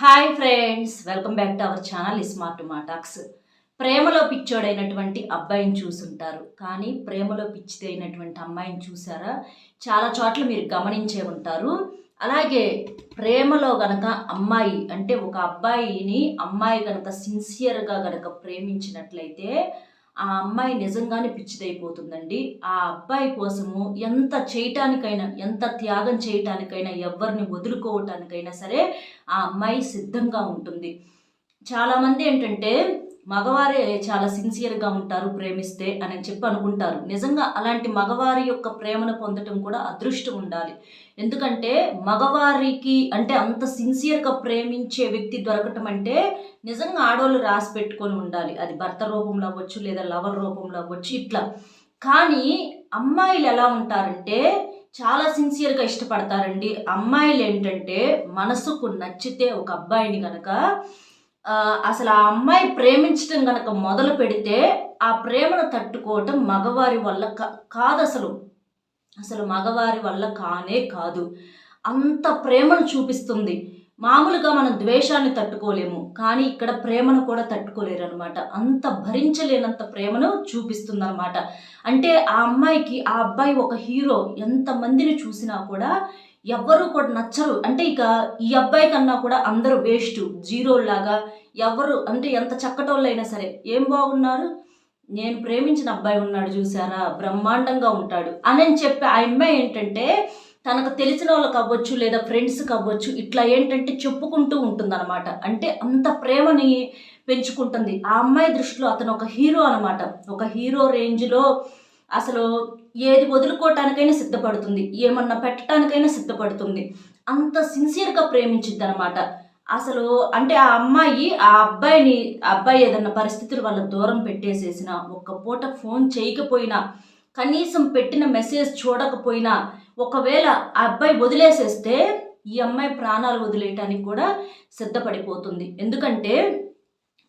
Hi friends welcome back to our channel smart మాటాక్స్ ప్రేమలో పిచ్చోడైనటువంటి అబ్బాయిని చూసుంటారు. కానీ ప్రేమలో పిచ్చిదైనటువంటి అమ్మాయిని చూసారా? చాలా చోట్ల మీరు గమనించే ఉంటారు. అలాగే ప్రేమలో గనక అమ్మాయి అంటే ఒక అబ్బాయిని అమ్మాయి గనక సిన్సియర్గా గనక ప్రేమించినట్లయితే ఆ అమ్మాయి నిజంగానే పిచ్చిదైపోతుందండి. ఆ అబ్బాయి కోసము ఎంత చేయటానికైనా ఎంత త్యాగం చేయటానికైనా ఎవరిని వదులుకోవటానికైనా సరే ఆ అమ్మాయి సిద్ధంగా ఉంటుంది. చాలామంది ఏంటంటే మగవారే చాలా సిన్సియర్గా ఉంటారు ప్రేమిస్తే అని చెప్పి అనుకుంటారు. నిజంగా అలాంటి మగవారి యొక్క ప్రేమను పొందటం కూడా అదృష్టం ఉండాలి. ఎందుకంటే మగవారికి అంటే అంత సిన్సియర్గా ప్రేమించే వ్యక్తి దొరకటం అంటే నిజంగా ఆడవాళ్ళు రాసి పెట్టుకొని ఉండాలి. అది భర్త రూపంలో అవ్వచ్చు లేదా లవర్ రూపంలో అవ్వచ్చు ఇట్లా. కానీ అమ్మాయిలు ఎలా ఉంటారంటే చాలా సిన్సియర్గా ఇష్టపడతారండి. అమ్మాయిలు ఏంటంటే మనసుకు నచ్చితే ఒక అబ్బాయిని కనుక అసలు ఆ అమ్మాయి ప్రేమించడం కనుక మొదలు పెడితే ఆ ప్రేమను తట్టుకోవటం మగవారి వల్ల కా- కాదు అసలు. అసలు మగవారి వల్ల కానే కాదు. అంత ప్రేమను చూపిస్తుంది. మామూలుగా మనం ద్వేషాన్ని తట్టుకోలేము కానీ ఇక్కడ ప్రేమను కూడా తట్టుకోలేరు అనమాట అంత భరించలేనంత ప్రేమను చూపిస్తుంది అనమాట అంటే ఆ అమ్మాయికి ఆ అబ్బాయి ఒక హీరో ఎంతమందిని చూసినా కూడా ఎవ్వరూ కూడా నచ్చరు. అంటే ఇక ఈ అబ్బాయి కన్నా కూడా అందరూ వేస్ట్ జీరోలాగా ఎవరు అంటే ఎంత చక్కటోళ్ళైనా సరే. ఏం బాగున్నారు? నేను ప్రేమించిన అబ్బాయి ఉన్నాడు చూసారా బ్రహ్మాండంగా ఉంటాడు. అని అని చెప్పి ఆ అమ్మాయి ఏంటంటే తనకు తెలిసిన వాళ్ళకి అవ్వచ్చు లేదా ఫ్రెండ్స్కి అవ్వచ్చు ఇట్లా ఏంటంటే చెప్పుకుంటూ ఉంటుందన్నమాట. అంటే అంత ప్రేమని పెంచుకుంటుంది. ఆ అమ్మాయి దృష్టిలో అతను ఒక హీరో అనమాట ఒక హీరో రేంజ్లో అసలు ఏది వదులుకోవటానికైనా సిద్ధపడుతుంది ఏమన్నా పెట్టడానికైనా సిద్ధపడుతుంది. అంత సిన్సియర్గా ప్రేమించింది అనమాట అసలు అంటే ఆ అమ్మాయి ఆ అబ్బాయిని ఆ అబ్బాయి ఏదన్నా పరిస్థితుల వల్ల దూరం పెట్టేసేసిన ఒక్క పూట ఫోన్ చేయకపోయినా కనీసం పెట్టిన మెసేజ్ చూడకపోయినా ఒకవేళ ఆ అబ్బాయి వదిలేసేస్తే ఈ అమ్మాయి ప్రాణాలు వదిలేయటానికి కూడా సిద్ధపడిపోతుంది. ఎందుకంటే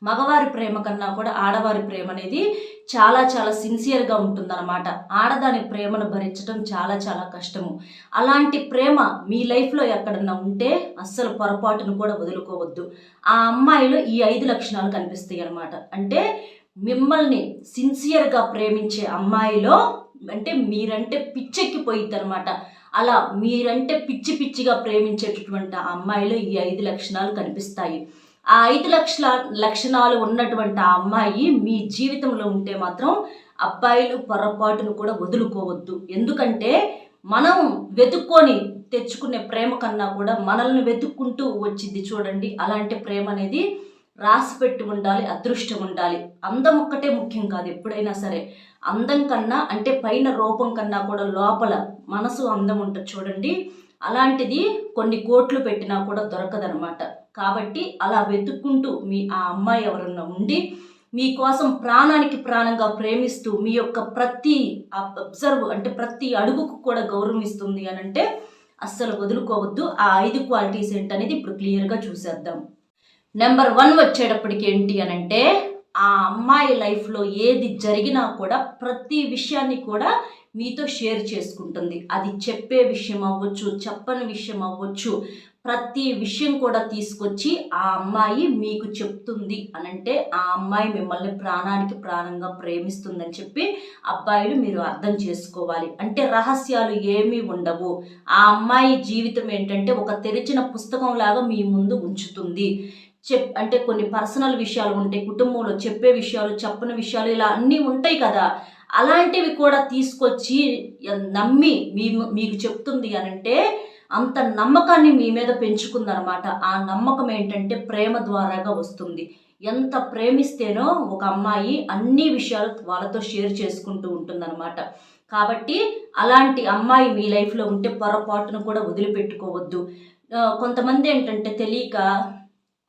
మగవారి ప్రేమ కన్నా కూడా ఆడవారి ప్రేమ అనేది చాలా చాలా సిన్సియర్గా ఉంటుందన్నమాట. ఆడదాని ప్రేమను భరించడం చాలా చాలా కష్టము. అలాంటి ప్రేమ మీ లైఫ్లో ఎక్కడన్నా ఉంటే అస్సలు పొరపాటును కూడా వదులుకోవద్దు. ఆ అమ్మాయిలో ఈ ఐదు లక్షణాలు కనిపిస్తాయి అన్నమాట. అంటే మిమ్మల్ని సిన్సియర్గా ప్రేమించే అమ్మాయిలో అంటే మీరంటే పిచ్చెక్కిపోయిద్ది అనమాట అలా మీరంటే పిచ్చి పిచ్చిగా ప్రేమించేటటువంటి ఆ అమ్మాయిలో ఈ ఐదు లక్షణాలు కనిపిస్తాయి. ఆ ఐదు లక్షల లక్షణాలు ఉన్నటువంటి ఆ అమ్మాయి మీ జీవితంలో ఉంటే మాత్రం అబ్బాయిలు పొరపాటును కూడా వదులుకోవద్దు. ఎందుకంటే మనం వెతుక్కొని తెచ్చుకునే ప్రేమ కన్నా కూడా మనల్ని వెతుక్కుంటూ వచ్చింది చూడండి. అలాంటి ప్రేమ అనేది రాసి పెట్టి ఉండాలి అదృష్టం ఉండాలి. అందం ఒక్కటే ముఖ్యం కాదు ఎప్పుడైనా సరే. అందం కన్నా అంటే పైన రూపం కన్నా కూడా లోపల మనసు అందం ఉంటుంది చూడండి. అలాంటిది కొన్ని కోట్లు పెట్టినా కూడా దొరకదనమాట కాబట్టి అలా వెతుక్కుంటూ మీ ఆ అమ్మాయి ఎవరన్నా ఉండి మీకోసం ప్రాణానికి ప్రాణంగా ప్రేమిస్తూ మీ యొక్క ప్రతి అబ్జర్వ్ అంటే ప్రతి అడుగుకు కూడా గౌరవిస్తుంది అని అంటే అస్సలు వదులుకోవద్దు. ఆ ఐదు క్వాలిటీస్ ఏంటనేది ఇప్పుడు క్లియర్గా చూసేద్దాం. నెంబర్ వన్ వచ్చేటప్పటికి ఏంటి అని అంటే ఆ అమ్మాయి లైఫ్లో ఏది జరిగినా కూడా ప్రతి విషయాన్ని కూడా మీతో షేర్ చేసుకుంటుంది. అది చెప్పే విషయం అవ్వచ్చు చెప్పని విషయం అవ్వచ్చు ప్రతి విషయం కూడా తీసుకొచ్చి ఆ అమ్మాయి మీకు చెప్తుంది అనంటే ఆ అమ్మాయి మిమ్మల్ని ప్రాణానికి ప్రాణంగా ప్రేమిస్తుందని చెప్పి అబ్బాయిలు మీరు అర్థం చేసుకోవాలి. అంటే రహస్యాలు ఏమీ ఉండవు. ఆ అమ్మాయి జీవితం ఏంటంటే ఒక తెరిచిన పుస్తకం లాగా మీ ముందు ఉంచుతుంది. చెప్ అంటే కొన్ని పర్సనల్ విషయాలు ఉంటాయి కుటుంబంలో చెప్పే విషయాలు చెప్పని విషయాలు ఇలా అన్నీ ఉంటాయి కదా. అలాంటివి కూడా తీసుకొచ్చి నమ్మి మీ మీకు చెప్తుంది అనంటే అంత నమ్మకాన్ని మీ మీద పెంచుకుందనమాట. ఆ నమ్మకం ఏంటంటే ప్రేమ ద్వారాగా వస్తుంది. ఎంత ప్రేమిస్తేనో ఒక అమ్మాయి అన్ని విషయాలు వాళ్ళతో షేర్ చేసుకుంటూ ఉంటుందన్నమాట కాబట్టి అలాంటి అమ్మాయి మీ లైఫ్లో ఉంటే పొరపాటును కూడా వదిలిపెట్టుకోవద్దు. కొంతమంది ఏంటంటే తెలియక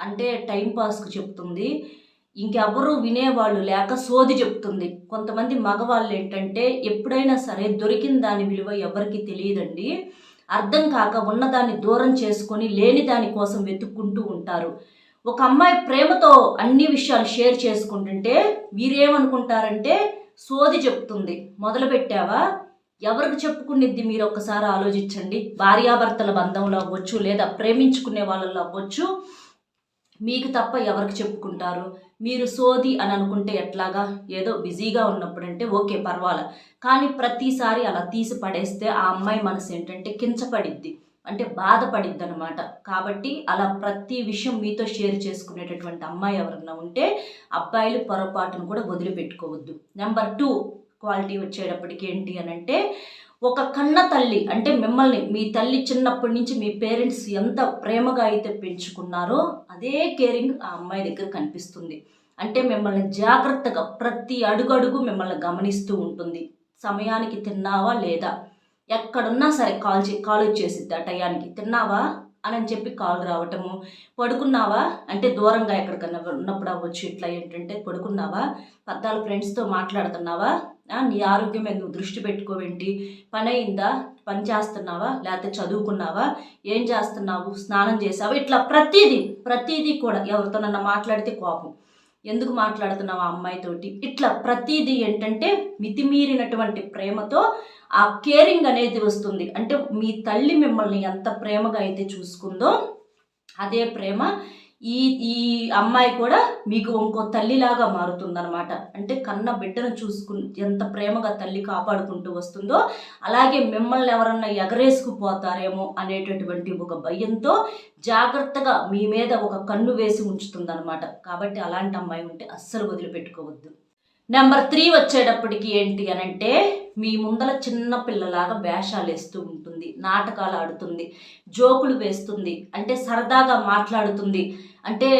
అంటే టైం పాస్కు చెప్తుంది. ఇంకెవరు వినేవాళ్ళు లేక సోది చెప్తుంది. కొంతమంది మగవాళ్ళు ఏంటంటే ఎప్పుడైనా సరే దొరికిన దాని విలువ ఎవరికి తెలియదండి. అర్థం కాక ఉన్నదాన్ని దూరం చేసుకొని లేని దాని కోసం వెతుక్కుంటూ ఉంటారు. ఒక అమ్మాయి ప్రేమతో అన్ని విషయాలు షేర్ చేసుకుంటుంటే వీరేమనుకుంటారంటే సోది చెప్తుంది. మొదలు పెట్టావా ఎవరికి చెప్పుకునేది మీరు ఒక్కసారి ఆలోచించండి. భార్యాభర్తల బంధంలో అవ్వచ్చు లేదా ప్రేమించుకునే వాళ్ళలో అవ్వచ్చు. మీకు తప్ప ఎవరికి చెప్పుకుంటారు? మీరు సోది అని అనుకుంటే ఎట్లాగా? ఏదో బిజీగా ఉన్నప్పుడు అంటే ఓకే పర్వాలే. కానీ ప్రతిసారి అలా తీసి పడేస్తే ఆ అమ్మాయి మనసు ఏంటంటే కించపడిద్ది. అంటే బాధపడిద్ది అనమాట కాబట్టి అలా ప్రతి విషయం మీతో షేర్ చేసుకునేటటువంటి అమ్మాయి ఎవరన్నా ఉంటే అబ్బాయిలు పొరపాటును కూడా వదిలిపెట్టుకోవద్దు. నెంబర్ టూ క్వాలిటీ వచ్చేటప్పటికి ఏంటి అని అంటే ఒక కన్న తల్లి అంటే మిమ్మల్ని మీ తల్లి చిన్నప్పటి నుంచి మీ పేరెంట్స్ ఎంత ప్రేమగా అయితే పెంచుకున్నారో అదే కేరింగ్ ఆ అమ్మాయి దగ్గర కనిపిస్తుంది. అంటే మిమ్మల్ని జాగ్రత్తగా ప్రతి అడుగడుగు మిమ్మల్ని గమనిస్తూ ఉంటుంది. సమయానికి తిన్నావా లేదా? ఎక్కడున్నా సరే కాల్ చే కాల్ వచ్చేసిద్ది ఆ టయానికి. తిన్నావా? అని అని చెప్పి కాల్ రావటము. పడుకున్నావా? అంటే దూరంగా ఎక్కడికన్నా ఉన్నప్పుడు అవ్వచ్చు. ఇట్లా ఏంటంటే పడుకున్నావా? పద్దాలు ఫ్రెండ్స్తో మాట్లాడుతున్నావా? నీ ఆరోగ్యం మీద నువ్వు దృష్టి పెట్టుకోవేంటి? పని అయిందా? పని చేస్తున్నావా? లేకపోతే చదువుకున్నావా? ఏం చేస్తున్నావు? స్నానం చేసావా? ఇట్లా ప్రతిదీ ప్రతిదీ కూడా ఎవరితోనన్నా మాట్లాడితే కోపం. ఎందుకు మాట్లాడుతున్నావు ఆ అమ్మాయితోటి? ఇట్లా ప్రతిదీ ఏంటంటే మితిమీరినటువంటి ప్రేమతో ఆ కేరింగ్ అనేది వస్తుంది. అంటే మీ తల్లి మిమ్మల్ని ఎంత ప్రేమగా అయితే చూసుకుందో అదే ప్రేమ ఈ ఈ అమ్మాయి కూడా మీకు ఇంకో తల్లిలాగా మారుతుందనమాట అంటే కన్న బిడ్డను చూసుకు ఎంత ప్రేమగా తల్లి కాపాడుకుంటూ వస్తుందో అలాగే మిమ్మల్ని ఎవరన్నా ఎగరేసుకుపోతారేమో అనేటటువంటి ఒక భయంతో జాగ్రత్తగా మీ మీద ఒక కన్ను వేసి ఉంచుతుందనమాట కాబట్టి అలాంటి అమ్మాయి ఉంటే అస్సలు వదిలిపెట్టుకోవద్దు. నెంబర్ త్రీ వచ్చేటప్పటికి ఏంటి అని అంటే మీ ముందల చిన్న పిల్లలాగా వేషాలు వేస్తూ ఉంటుంది నాటకాలు ఆడుతుంది జోకులు వేస్తుంది అంటే సరదాగా మాట్లాడుతుంది. అంటే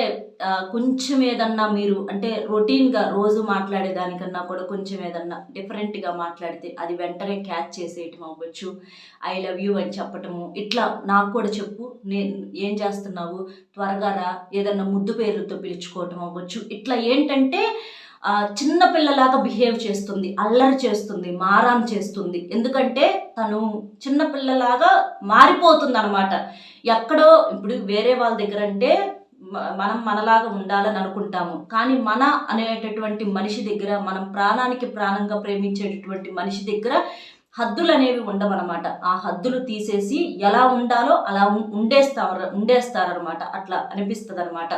కొంచెం ఏదన్నా మీరు అంటే రొటీన్గా రోజు మాట్లాడేదానికన్నా కూడా కొంచెం ఏదన్నా డిఫరెంట్గా మాట్లాడితే అది వెంటనే క్యాచ్ చేసేయటం అవ్వచ్చు. ఐ లవ్ యూ అని చెప్పటము. ఇట్లా నాకు కూడా చెప్పు నేను ఏం చేస్తున్నావు? త్వరగా రా. ఏదన్నా ముద్దు పేర్లతో పిలుచుకోవటం అవ్వచ్చు. ఇట్లా ఏంటంటే చిన్న పిల్లలాగా బిహేవ్ చేస్తుంది అల్లరి చేస్తుంది మారాం చేస్తుంది. ఎందుకంటే తను చిన్న పిల్లలాగా మారిపోతుంది అనమాట ఎక్కడో ఇప్పుడు వేరే వాళ్ళ దగ్గర అంటే మనం మనలాగా ఉండాలని అనుకుంటాము. కానీ మన అనేటటువంటి మనిషి దగ్గర మనం ప్రాణానికి ప్రాణంగా ప్రేమించేటటువంటి మనిషి దగ్గర హద్దులు అనేవి ఉండవన్నమాట. ఆ హద్దులు తీసేసి ఎలా ఉండాలో అలా ఉండేస్తారు ఉండేస్తారనమాట అట్లా అనిపిస్తుంది అనమాట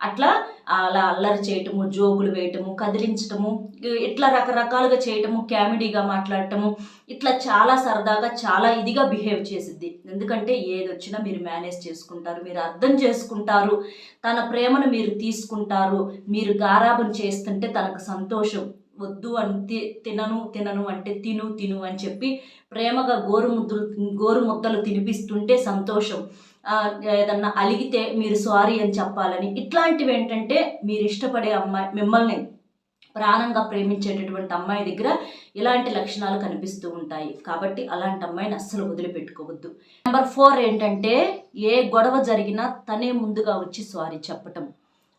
అట్లా అలా అల్లరి చేయటము జోకులు వేయటము కదిలించటము ఇట్లా రకరకాలుగా చేయటము కామెడీగా మాట్లాడటము ఇట్లా చాలా సరదాగా చాలా ఇదిగా బిహేవ్ చేసిద్ది. ఎందుకంటే ఏది వచ్చినా మీరు మేనేజ్ చేసుకుంటారు మీరు అర్థం చేసుకుంటారు తన ప్రేమను మీరు తీసుకుంటారు మీరు గారాబం చేస్తుంటే తనకు సంతోషం. వద్దు అని తి- తినను తినను అంటే తిను తిను అని చెప్పి ప్రేమగా గోరు ముద్దలు గోరు ముద్దలు తినిపిస్తుంటే సంతోషం. ఏదన్నా అలిగితే మీరు సారీ అని చెప్పాలని. ఇట్లాంటివి ఏంటంటే మీరు ఇష్టపడే అమ్మాయి మిమ్మల్ని ప్రాణంగా ప్రేమించేటటువంటి అమ్మాయి దగ్గర ఇలాంటి లక్షణాలు కనిపిస్తూ ఉంటాయి. కాబట్టి అలాంటి అమ్మాయిని అస్సలు వదిలిపెట్టుకోవద్దు. నెంబర్ ఫోర్ ఏంటంటే ఏ గొడవ జరిగినా తనే ముందుగా వచ్చి సారీ చెప్పటం.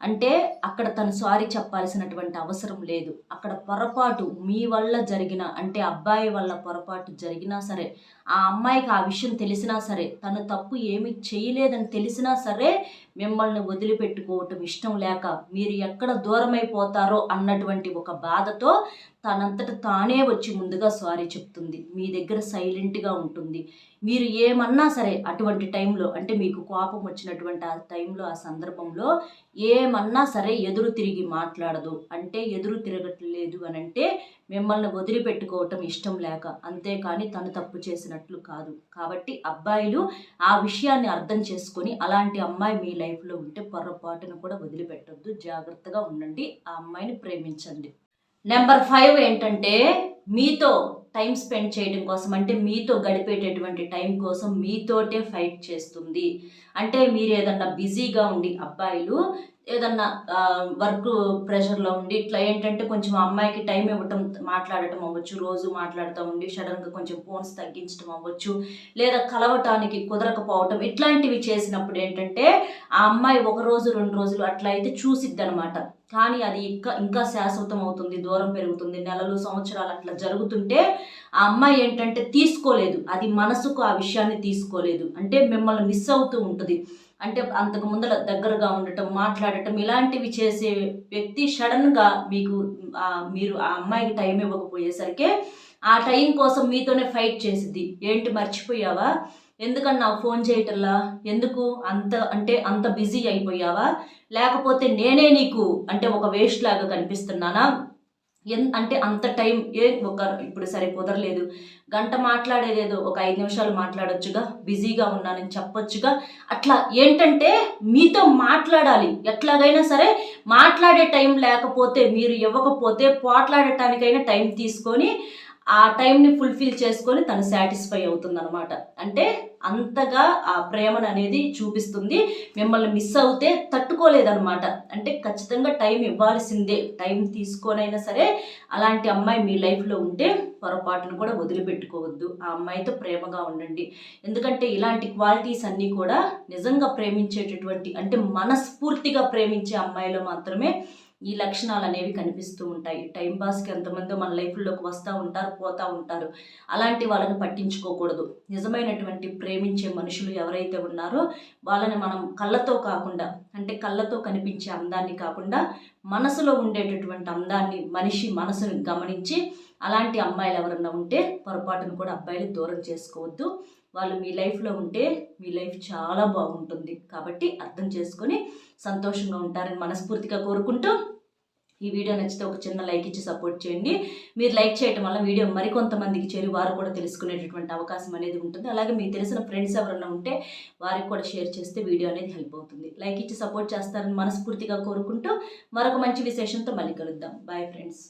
అంటే అక్కడ తను సారీ చెప్పాల్సినటువంటి అవసరం లేదు. అక్కడ పొరపాటు మీ వల్ల జరిగిన అంటే అబ్బాయి వల్ల పొరపాటు జరిగినా సరే ఆ అమ్మాయికి ఆ విషయం తెలిసినా సరే తను తప్పు ఏమి చేయలేదని తెలిసినా సరే మిమ్మల్ని వదిలిపెట్టుకోవటం ఇష్టం లేక మీరు ఎక్కడ దూరమైపోతారో అన్నటువంటి ఒక బాధతో తనంతట తానే వచ్చి ముందుగా సారీ చెప్తుంది. మీ దగ్గర సైలెంట్గా ఉంటుంది. మీరు ఏమన్నా సరే అటువంటి టైంలో అంటే మీకు కోపం వచ్చినటువంటి ఆ టైంలో ఆ సందర్భంలో ఏమన్నా సరే ఎదురు తిరిగి మాట్లాడదు. అంటే ఎదురు తిరగట్లేదు అని అంటే మిమ్మల్ని వదిలిపెట్టుకోవటం ఇష్టం లేక అంతేకాని తను తప్పు చేసినట్లు కాదు. కాబట్టి అబ్బాయిలు ఆ విషయాన్ని అర్థం చేసుకొని అలాంటి అమ్మాయి మీ లైఫ్లో ఉంటే పొరపాటును కూడా వదిలిపెట్టొద్దు. జాగ్రత్తగా ఉండండి. ఆ అమ్మాయిని ప్రేమించండి. నెంబర్ ఫైవ్ ఏంటంటే మీతో టైం స్పెండ్ చేయడం కోసం అంటే మీతో గడిపేటటువంటి టైం కోసం మీతోటే ఫైట్ చేస్తుంది. అంటే మీరు ఏదన్నా బిజీగా ఉండి అబ్బాయిలు ఏదన్నా వర్క్ ప్రెషర్లో ఉండి ఇట్లా ఏంటంటే కొంచెం అమ్మాయికి టైం ఇవ్వటం మాట్లాడటం అవ్వచ్చు రోజు మాట్లాడుతూ ఉండి సడన్గా కొంచెం ఫోన్స్ తగ్గించడం అవ్వచ్చు లేదా కలవటానికి కుదరకపోవటం ఇట్లాంటివి చేసినప్పుడు ఏంటంటే ఆ అమ్మాయి ఒక రోజు రెండు రోజులు అట్లా అయితే చూసిద్ది అనమాట కానీ అది ఇంకా ఇంకా శాశ్వతం అవుతుంది దూరం పెరుగుతుంది నెలలు సంవత్సరాలు అట్లా జరుగుతుంటే ఆ అమ్మాయి ఏంటంటే తీసుకోలేదు. అది మనసుకు ఆ విషయాన్ని తీసుకోలేదు. అంటే మిమ్మల్ని మిస్ అవుతూ ఉంటుంది. అంటే అంతకు ముందర దగ్గరగా ఉండటం మాట్లాడటం ఇలాంటివి చేసే వ్యక్తి సడన్గా మీకు మీరు ఆ అమ్మాయికి టైం ఇవ్వకపోయేసరికి ఆ టైం కోసం మీతోనే ఫైట్ చేసిద్ది. ఏంటి మర్చిపోయావా? ఎందుకని నాకు ఫోన్ చేయటల్లా ఎందుకు? అంత అంటే అంత బిజీ అయిపోయావా? లేకపోతే నేనే నీకు అంటే ఒక వేస్ట్ లాగా కనిపిస్తున్నానా? ఎన్ అంటే అంత టైం ఏ ఒక ఇప్పుడు సరే కుదరలేదు. గంట మాట్లాడేదేదో ఒక ఐదు నిమిషాలు మాట్లాడొచ్చుగా బిజీగా ఉన్నానని చెప్పొచ్చుగా. అట్లా ఏంటంటే మీతో మాట్లాడాలి. ఎట్లాగైనా సరే మాట్లాడే టైం లేకపోతే మీరు ఇవ్వకపోతే పోట్లాడటానికైనా టైం తీసుకొని ఆ టైంని ఫుల్ఫిల్ చేసుకొని తను సాటిస్ఫై అవుతుందన్నమాట. అంటే అంతగా ఆ ప్రేమను అనేది చూపిస్తుంది. మిమ్మల్ని మిస్ అవుతే తట్టుకోలేదనమాట అంటే ఖచ్చితంగా టైం ఇవ్వాల్సిందే. టైం తీసుకొనైనా సరే అలాంటి అమ్మాయి మీ లైఫ్లో ఉంటే పొరపాటును కూడా వదిలిపెట్టుకోవద్దు. ఆ అమ్మాయితో ప్రేమగా ఉండండి. ఎందుకంటే ఇలాంటి క్వాలిటీస్ అన్నీ కూడా నిజంగా ప్రేమించేటటువంటి అంటే మనస్ఫూర్తిగా ప్రేమించే అమ్మాయిలో మాత్రమే ఈ లక్షణాలు అనేవి కనిపిస్తూ ఉంటాయి. టైం పాస్కి ఎంతమందో మన లైఫ్లోకి వస్తూ ఉంటారు పోతూ ఉంటారు. అలాంటి వాళ్ళని పట్టించుకోకూడదు. నిజమైనటువంటి ప్రేమించే మనుషులు ఎవరైతే ఉన్నారో వాళ్ళని మనం కళ్ళతో కాకుండా అంటే కళ్ళతో కనిపించే అందాన్ని కాకుండా మనసులో ఉండేటటువంటి అందాన్ని మనిషి మనసును గమనించి అలాంటి అమ్మాయిలు ఎవరన్నా ఉంటే పొరపాటును కూడా అబ్బాయిలు దూరం చేసుకోవద్దు. వాళ్ళు మీ లైఫ్లో ఉంటే మీ లైఫ్ చాలా బాగుంటుంది. కాబట్టి అర్థం చేసుకొని సంతోషంగా ఉంటారని మనస్ఫూర్తిగా కోరుకుంటూ ఈ వీడియో నచ్చితే ఒక చిన్న లైక్ ఇచ్చి సపోర్ట్ చేయండి. మీరు లైక్ చేయటం వల్ల వీడియో మరికొంతమందికి చేరి వారు కూడా తెలుసుకునేటటువంటి అవకాశం అనేది ఉంటుంది. అలాగే మీకు తెలిసిన ఫ్రెండ్స్ ఎవరైనా ఉంటే వారికి కూడా షేర్ చేస్తే వీడియో అనేది హెల్ప్ అవుతుంది. లైక్ ఇచ్చి సపోర్ట్ చేస్తారని మనస్ఫూర్తిగా కోరుకుంటూ మరొక మంచి విశేషంతో మళ్ళీ కలుద్దాం. Bye friends